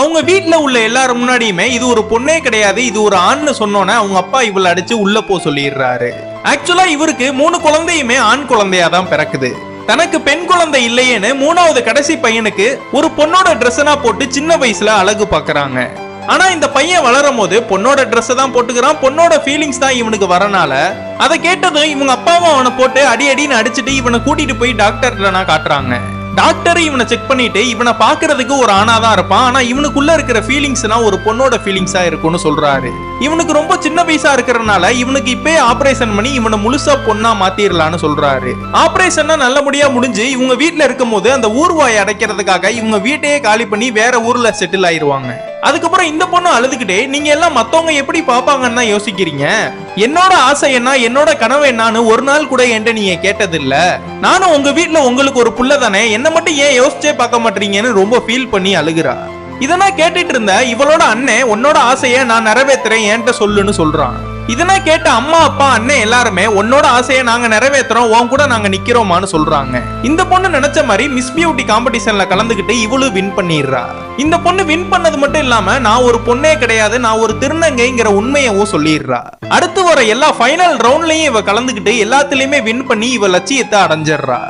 அவங்க வீட்டில் உள்ள எல்லாரும் முன்னாடியுமே இது ஒரு பொண்ணே கிடையாது இது ஒரு ஆண்னு சொன்னோன்னே அவங்க அப்பா இவளை அடிச்சு உள்ள போ சொல்லிடுறாரு. ஆக்சுவலா இவருக்கு மூணு குழந்தையுமே ஆண் குழந்தையா தான் பிறக்குது. தனக்கு பெண் குழந்தை இல்லையேன்னு மூணாவது கடைசி பையனுக்கு ஒரு பொண்ணோட ட்ரெஸ்ஸனா போட்டு சின்ன வயசுல அழகு பாக்குறாங்க. ஆனா இந்த பையன் வளரும் போது பொண்ணோட ட்ரெஸ் தான் போட்டுக்கிறான் பொண்ணோட ஃபீலிங்ஸ் தான் இவனுக்கு வரனால அதை கேட்டதும் இவங்க அப்பாவும் அவனை போட்டு அடி அடின்னு அடிச்சுட்டு இவனை கூட்டிட்டு போய் டாக்டர்ல காட்டுறாங்க. டாக்டரை இவனை செக் பண்ணிட்டு இவனை பாக்குறதுக்கு ஒரு ஆணா தான் இருப்பான். ஆனா இவனுக்குள்ள இருக்கிற ஃபீலிங்ஸ்னா ஒரு பொண்ணோட ஃபீலிங்ஸா இருக்கும்னு சொல்றாரு. இவனுக்கு ரொம்ப சின்ன வயசா இருக்கிறனால இவனுக்கு இப்பே ஆபரேஷன் பண்ணி இவனை முழுசா பொண்ணா மாத்திரலாம்னு சொல்றாரு. ஆபரேஷன்னா நல்லபடியா முடிஞ்சு இவங்க வீட்டில் இருக்கும் போது அந்த ஊர்வாயை அடைக்கிறதுக்காக இவங்க வீட்டையே காலி பண்ணி வேற ஊர்ல செட்டில் ஆயிருவாங்க. அதுக்கப்புறம் இந்த பொண்ணு அழுதுகிட்டே நீங்க எல்லாம் மத்தவங்க எப்படி பாப்பாங்கன்னு தான் யோசிக்கிறீங்க? என்னோட ஆசை என்ன? என்னோட கனவு என்னன்னு ஒரு நாள் கூட என்கிட்ட நீங்க கேட்டதில்ல. நானும் உங்க வீட்டுல உங்களுக்கு ஒரு புள்ள தானே என்ன மட்டும் ஏன் யோசிச்சே பார்க்க மாட்டீங்கன்னு ரொம்ப ஃபீல் பண்ணி அழுகுறா. இதெல்லாம் கேட்டுட்டு இருந்த இவளோட அண்ணன் உன்னோட ஆசைய நான் நிறைவேற்றுறேன் என்கிட்ட சொல்லுன்னு சொல்றான். இதெல்லாம் கேட்ட அம்மா அப்பா அண்ணன் எல்லாருமே உன்னோட ஆசையை நாங்க நிறைவேத்துறோம் உன் கூட நாங்க நிக்கிறோமான்னு சொல்றாங்க. இந்த பொண்ணு நினைச்ச மாதிரி மிஸ் பியூட்டி காம்படிஷன்ல கலந்துகிட்டு இவளும் வின் பண்ணிடுறா. இந்த பொண்ணு வின் பண்ணது மட்டும் இல்லாம நான் ஒரு பொண்ணே கிடையாது நான் ஒரு திருநங்கைங்கிற உண்மையவும் சொல்லிடுறா. அடுத்து வர எல்லா ஃபைனல் ரவுண்ட்லயும் இவ கலந்துகிட்டு எல்லாத்துலயுமே வின் பண்ணி இவ லட்சியத்தை அடைஞ்சிடுறா.